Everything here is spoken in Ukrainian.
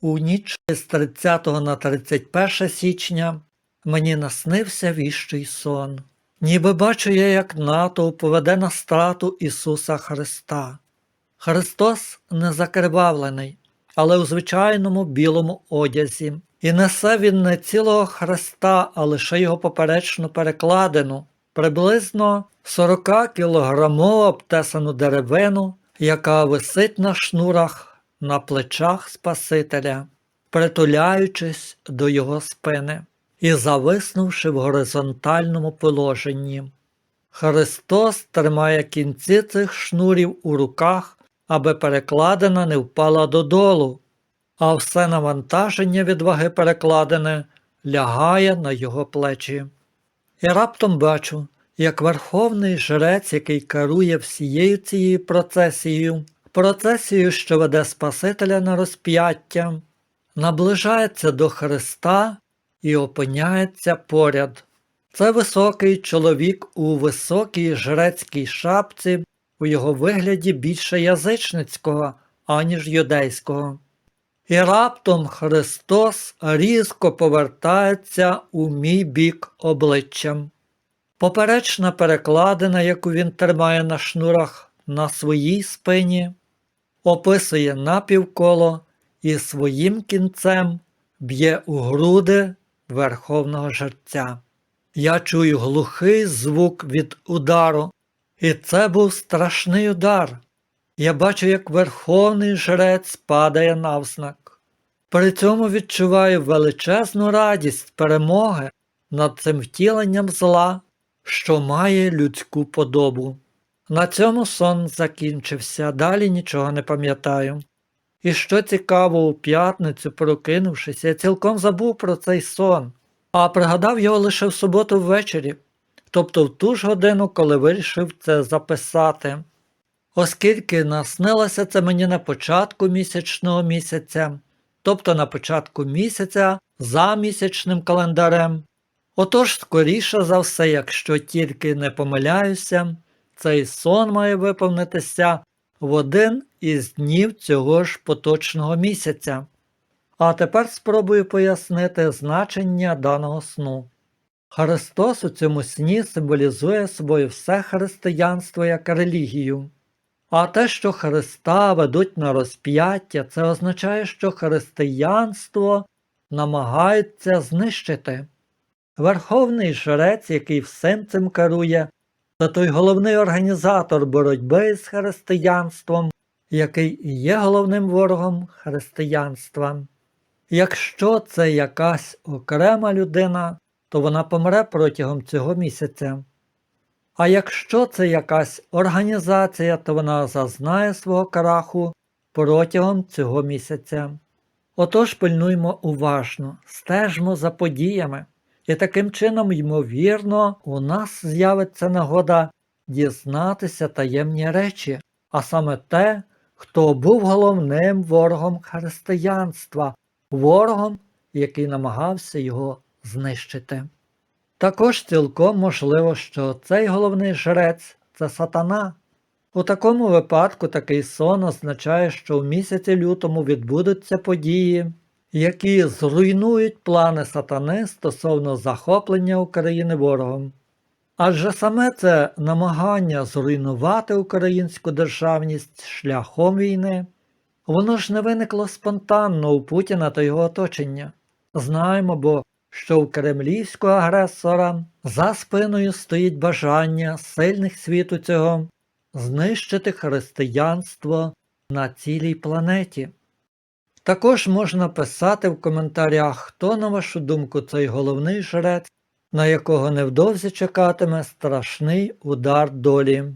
У ніч з 30 на 31 січня мені наснився віщий сон. Ніби бачу я, як натовп поведе на страту Ісуса Христа. Христос не закривавлений, але у звичайному білому одязі. І несе він не цілого Христа, а лише його поперечну перекладину, приблизно 40 кілограмову обтесану деревину, яка висить на шнурах на плечах Спасителя, притуляючись до його спини і зависнувши в горизонтальному положенні. Христос тримає кінці цих шнурів у руках, аби перекладина не впала додолу, а все навантаження від ваги перекладини лягає на його плечі. І раптом бачу, як верховний жрець, який керує всією цією процесією, процесією, що веде Спасителя на розп'яття, наближається до Христа і опиняється поряд. Це високий чоловік у високій жрецькій шапці, у його вигляді більше язичницького, аніж юдейського. І раптом Христос різко повертається у мій бік обличчям. Поперечна перекладина, яку він тримає на шнурах на своїй спині, описує напівколо і своїм кінцем б'є у груди верховного жерця. Я чую глухий звук від удару, і це був страшний удар. Я бачу, як верховний жрець падає навзнак. При цьому відчуваю величезну радість перемоги над цим втіленням зла, що має людську подобу. На цьому сон закінчився, далі нічого не пам'ятаю. І що цікаво, у п'ятницю, прокинувшись, я цілком забув про цей сон, а пригадав його лише в суботу ввечері, тобто в ту ж годину, коли вирішив це записати. Оскільки наснилося це мені на початку місячного місяця, тобто на початку місяця за місячним календарем. Отож, скоріше за все, якщо тільки не помиляюся, цей сон має виповнитися в один із днів цього ж поточного місяця. А тепер спробую пояснити значення даного сну. Христос у цьому сні символізує собою все християнство як релігію. А те, що Христа ведуть на розп'яття, це означає, що християнство намагається знищити. Верховний жрець, який всім цим керує, це той головний організатор боротьби з християнством, який і є головним ворогом християнства. Якщо це якась окрема людина, то вона помре протягом цього місяця. А якщо це якась організація, то вона зазнає свого краху протягом цього місяця. Отож пильнуймо уважно, стежмо за подіями, і таким чином, ймовірно, у нас з'явиться нагода дізнатися таємні речі, а саме те, хто був головним ворогом християнства, ворогом, який намагався його знищити. Також цілком можливо, що цей головний жрець це сатана. У такому випадку такий сон означає, що в місяці лютому відбудуться події, які зруйнують плани сатани стосовно захоплення України ворогом. Адже саме це намагання зруйнувати українську державність шляхом війни, воно ж не виникло спонтанно у Путіна та його оточення. Знаємо, бо що у кремлівського агресора за спиною стоїть бажання сильних світу цього знищити християнство на цілій планеті. Також можна писати в коментарях, хто, на вашу думку, цей головний жрець, на якого невдовзі чекатиме страшний удар долі.